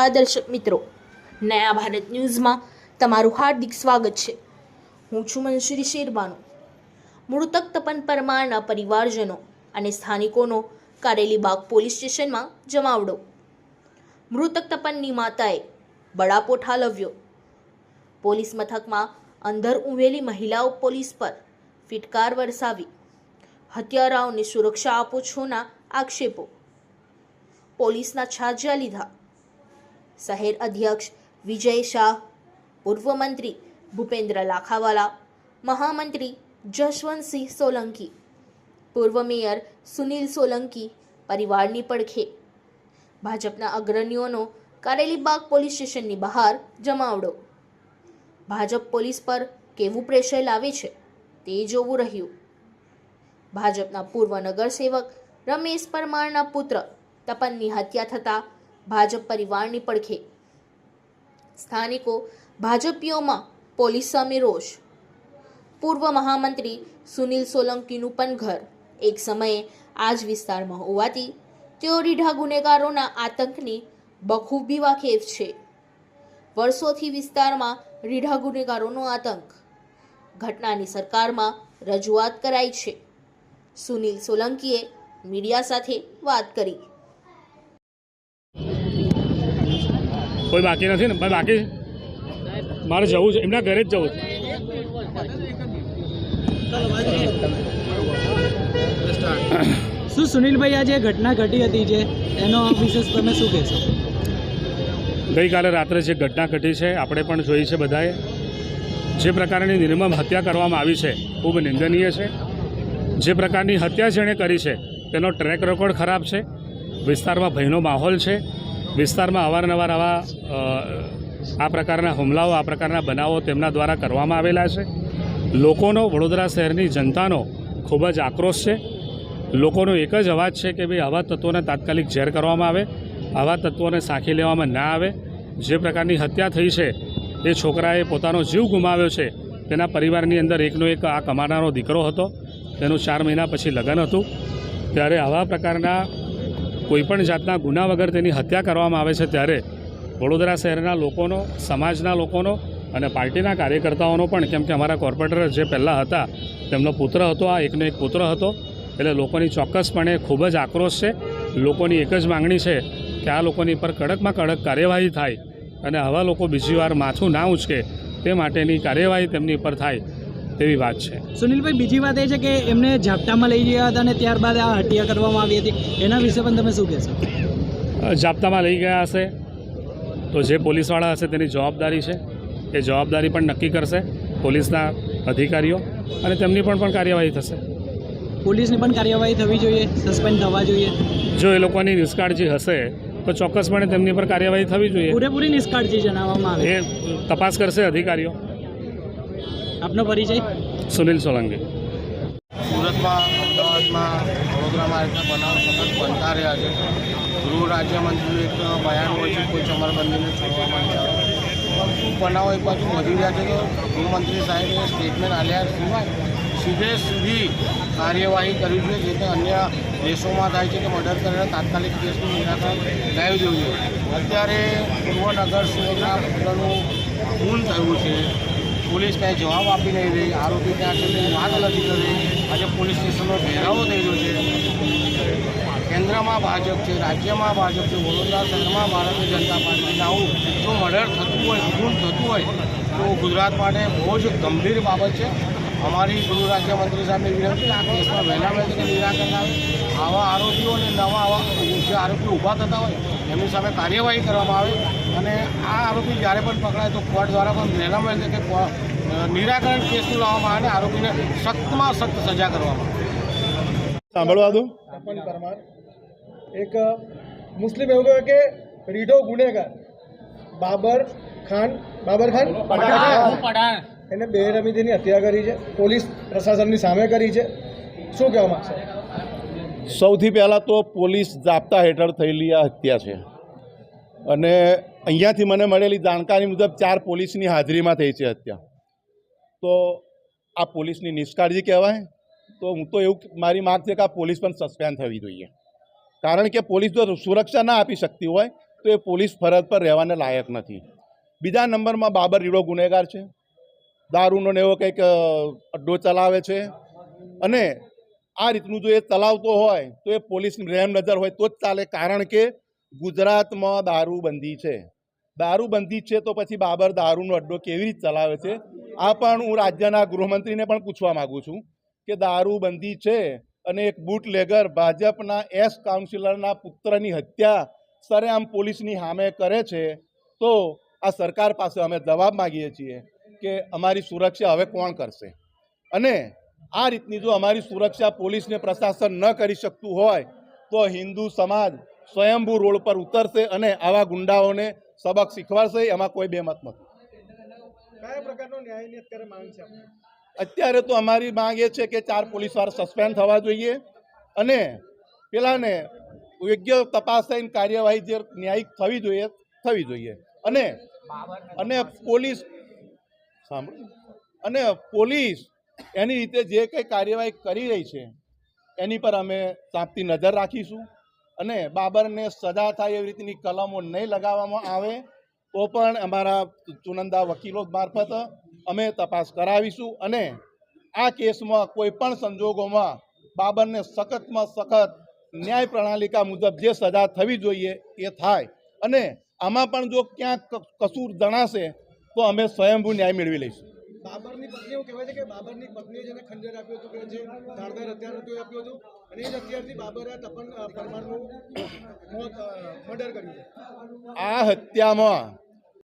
નમસ્કાર દર્શક મિત્રો, નયા ભારત ન્યૂઝમાં તમારું હાર્દિક સ્વાગત છે. હું છું મનશ્રી શેરબાનો. મૃતક તપન પરમારના પરિવારજનો અને સ્થાનિકોનો કારેલીબાગ પોલીસ સ્ટેશનમાં જમાવડો મૃતક તપનની માતાએ બળાપો ઠાલવ્યો પોલીસ મથકમાં અંદર ઉમેલી મહિલાઓ પોલીસ પર ફિટકાર વરસાવી. હત્યારાઓને સુરક્ષા આપો છોના આક્ષેપો. પોલીસના છાજ્યા લીધા. શહેર અધ્યક્ષ વિજય શાહ, પૂર્વ મંત્રી ભૂપેન્દ્ર લાખાવાલા, મહામંત્રી જશવંતસિંહ સોલંકી, પૂર્વ મેયર સુનિલ સોલંકી, પરિવારની પડખે. ભાજપના અગ્રણીઓનો કારેલીબાગ પોલીસ સ્ટેશનની બહાર જમાવડો. ભાજપ પોલીસ પર કેવું પ્રેશર લાવે છે તે જોવું રહ્યું. ભાજપના પૂર્વ નગરસેવક રમેશ પરમારના પુત્ર તપનની હત્યા થતાં ભાજપ પરિવારની પડખે. સ્થાનિકો ભાજપીઓમાં પોલીસ સામે રોષ. પૂર્વ મહામંત્રી સુનિલ સોલંકીનું પણ ઘર. એક સમયે આ જ વિસ્તારમાં હોવાથી તેઓ રીઢા ગુનેગારોના આતંકની બખૂબી વાકેફ છે. વર્ષોથી વિસ્તારમાં રીઢા ગુનેગારોનો આતંક. ઘટનાની સરકારમાં રજૂઆત કરાઈ છે. સુનિલ સોલંકીએ મીડિયા સાથે વાત કરી. કોઈ બાકી નથી ને ભાઈ બાકી મારે જવું છે એમના ઘરે જ જવું છે. શું સુનિલભાઈ આ જે ઘટના ઘટી હતી જે? એનો વિશેષ તમે શું કહેશો? ગઈકાલે રાત્રે જે ઘટના ઘટી છે આપણે પણ જોઈ છે બધાએ. જે પ્રકારની નિર્મમ હત્યા કરવામાં આવી છે ખૂબ નિંદનીય છે. જે પ્રકારની હત્યા જેણે કરી છે તેનો ટ્રેક રેકોર્ડ ખરાબ છે. વિસ્તારમાં ભયનો માહોલ છે. વિસ્તારમાં અવારનવાર આવા આ પ્રકારના હુમલાઓ, આ પ્રકારના બનાવો તેમના દ્વારા કરવામાં આવેલા છે. લોકોનો વડોદરા શહેરની જનતાનો ખૂબ જ આક્રોશ છે. લોકોનો એક જ અવાજ છે કે ભાઈ આવા તત્વોને તાત્કાલિક ઝેર કરવામાં આવે, આવા તત્વોને સાંખી લેવામાં ના આવે. જે પ્રકારની હત્યા થઈ છે, એ છોકરાએ પોતાનો જીવ ગુમાવ્યો છે, તેના પરિવારની અંદર એકનો એક આ કમાનારો દીકરો હતો. તેનું ચાર મહિના પછી લગ્ન હતું. ત્યારે આવા પ્રકારના કોઈપણ જાતના ગુના વગર તેની હત્યા કરવામાં આવે છે ત્યારે વડોદરા શહેરના લોકોનો, સમાજના લોકોનો અને પાર્ટીના કાર્યકર્તાઓનો પણ, કેમ કે અમારા કોર્પોરેટર જે પહેલાં હતા, તેમનો પુત્ર હતો, આ એકનો એક પુત્ર હતો, એટલે લોકોની ચોક્કસપણે ખૂબ જ આક્રોશ છે. લોકોની એક જ માગણી છે કે આ લોકોની પર કડકમાં કડક કાર્યવાહી થાય અને આવા લોકો બીજી વાર માથું ના ઉચકે તે માટેની કાર્યવાહી તેમની પર થાય. તેવી વાત છે. સુનિલભાઈ બીજી વાત એ છે કે એમને ઝાપટામાં લઈ ગયા હતા અને ત્યારબાદ આ હત્યા કરવામાં આવી હતી. એના વિશે પણ તમે શું કહેશો? જાપ્તામાં લઈ ગયા હશે તો જે પોલીસવાળા હશે તેની જવાબદારી છે. એ જવાબદારી પણ નક્કી કરશે પોલીસના અધિકારીઓ અને તેમની પણ પણ કાર્યવાહી થશે. પોલીસની પણ કાર્યવાહી થવી જોઈએ સસ્પેન્ડ થવા જોઈએ. જો એ લોકોની નિષ્કાળજી હશે તો ચોક્કસપણે તેમની પર કાર્યવાહી થવી જોઈએ. પૂરેપૂરી નિષ્કાળજી જણાવવામાં આવે. એ તપાસ કરશે અધિકારીઓ. આપનો પરિચય? સુનિલ સોલંકી. સુરતમાં અમદાવાદમાં વડોદરામાં આ બનાવ સતત બનતા રહ્યા છે. ગૃહ રાજ્યમંત્રીનું એક બયાન હોય છે કોઈ ચમરબંધીને છોડવા માંગતા બનાવો એક બાજુ વધી રહ્યા છે તો ગૃહમંત્રી સાહેબે સ્ટેટમેન્ટ આલ્યા સિવાય સીધે સીધી કાર્યવાહી કરવી જોઈએ જે તે અન્ય દેશોમાં થાય છે કે મર્ડર કરીને તાત્કાલિક કેસનું નિરાકરણ લાવી દેવું જોઈએ. અત્યારે પૂર્વ નગર સેવકના પુત્રનું ખૂન થયું છે. પોલીસ ક્યાંય જવાબ આપી નહીં રહી, આરોપી ત્યાં તે વાત નથી કરી આજે પોલીસ સ્ટેશનનો ઘેરાવો થઈ રહ્યો છે. કેન્દ્રમાં ભાજપ છે, રાજ્યમાં ભાજપ છે, વડોદરા શહેરમાં ભારતીય જનતા પાર્ટીના આવું જો મર્ડર થતું હોય ખૂન થતું હોય, તો ગુજરાત માટે બહુ જ ગંભીર બાબત છે. અમારી ગૃહ રાજ્યમંત્રી સાહેબની વિનંતી આ કેસમાં વહેલા વહેલી નિરાકરણ આવે આવા આરોપીઓ અને નવા આવા જે આરોપીઓ ઊભા થતા હોય એમની સામે કાર્યવાહી કરવામાં આવે અને આ આરોપી જ્યારે પણ પકડાય તો કોર્ટ દ્વારા પણ વહેલા વહેલી કે કો- નિરાકરણ કેસનું લાવવામાં આવે અને આરોપીને સખ્તમાં સખ્ત સજા કરવામાં આવે. સાંભળવા દો તપન પરમાર. એક મુસ્લિમ એવું કહે કે રીઢો ગુનેગાર. બાબર ખાન બાબર ખાન? પઠાણ. એને બેરમીતીની હત્યા કરી છે. પોલીસ પ્રશાસનની સામે કરી છે. શું કહેવા માગશે? સૌથી પહેલાં તો પોલીસ જાપ્તા હેઠળ થયેલી આ હત્યા છે. અને અહીંયાથી મને મળેલી જાણકારી મુજબ ચાર પોલીસની હાજરીમાં થઈ છે હત્યા. તો આ પોલીસની નિષ્કાળજી કહેવાય. તો હું તો એવું મારી માગ છે કે આ પોલીસ પણ સસ્પેન્ડ થવી જોઈએ. કારણ કે પોલીસ જો સુરક્ષા ના આપી શકતી હોય, તો એ પોલીસ ફરજ પર રહેવાને લાયક નથી. બીજા નંબરમાં બાબર રીડો ગુનેગાર છે. દારૂનો ને એવો કંઈક અડ્ડો ચલાવે છે. અને આ રીતનું જો એ ચલાવતો હોય, તો એ પોલીસની રહેમ નજર હોય, તો જ ચાલે. કારણ કે ગુજરાતમાં દારૂબંધી છે. દારૂબંધી છે તો પછી બાબર દારૂનો અડ્ડો કેવી રીતે ચલાવે છે? આ પણ હું રાજ્યના ગૃહમંત્રીને પણ પૂછવા માગું છું કે દારૂબંધી છે અને એક બુટલેગર ભાજપના એસ કાઉન્સિલરના પુત્રની હત્યા સરેઆમ પોલીસની સામે કરે છે, તો આ સરકાર પાસે અમે જવાબ માગીએ છીએ. કે અમારી સુરક્ષા હવે કોણ કરશે? અને આ રીતની જો અમારી સુરક્ષા પોલીસને પ્રશાસન ન કરી શકતું હોય તો હિન્દુ સમાજ સ્વયંભૂ રોડ પર ઉતરશે અને આવા ગુંડાઓને સબક શીખવાડશે એમાં કોઈ બેમત નથી. અત્યારે તો અમારી માંગ એ છે કે ચાર પોલીસવાળા સસ્પેન્ડ થવા જોઈએ અને પેલાને યોગ્ય તપાસ થઈને કાર્યવાહી જે ન્યાયિક થવી જોઈએ થવી જોઈએ. અને અને પોલીસ સાંભળો અને પોલીસ એની રીતે જે કંઈ કાર્યવાહી કરી રહી છે, એની પર અમે તાપતી નજર રાખીશું. અને બાબરને સજા થાય એવી રીતની કલમો નહીં લગાવવામાં આવે, તો પણ અમારા ચુનંદા વકીલો મારફત અમે તપાસ કરાવીશું. અને આ કેસમાં કોઈ પણ સંજોગોમાં બાબરને સખતમાં સખત ન્યાય પ્રણાલિકા મુજબ જે સજા થવી જોઈએ એ થાય. અને આમાં પણ જો ક્યાંક કસૂર જણાશે તો અમે સ્વયંભૂ ન્યાય મેળવી લઈશું. બાબરની પત્ની એવું કહેવાય છે કે બાબરની પત્નીએ જેને ખંજર આપ્યો હતું કે જે ધારદાર હથિયાર હતું એ આપ્યો હતું અને એ જ હથિયારથી બાબરે તપન પરમારનું મોત મર્ડર કર્યું આ હત્યામાં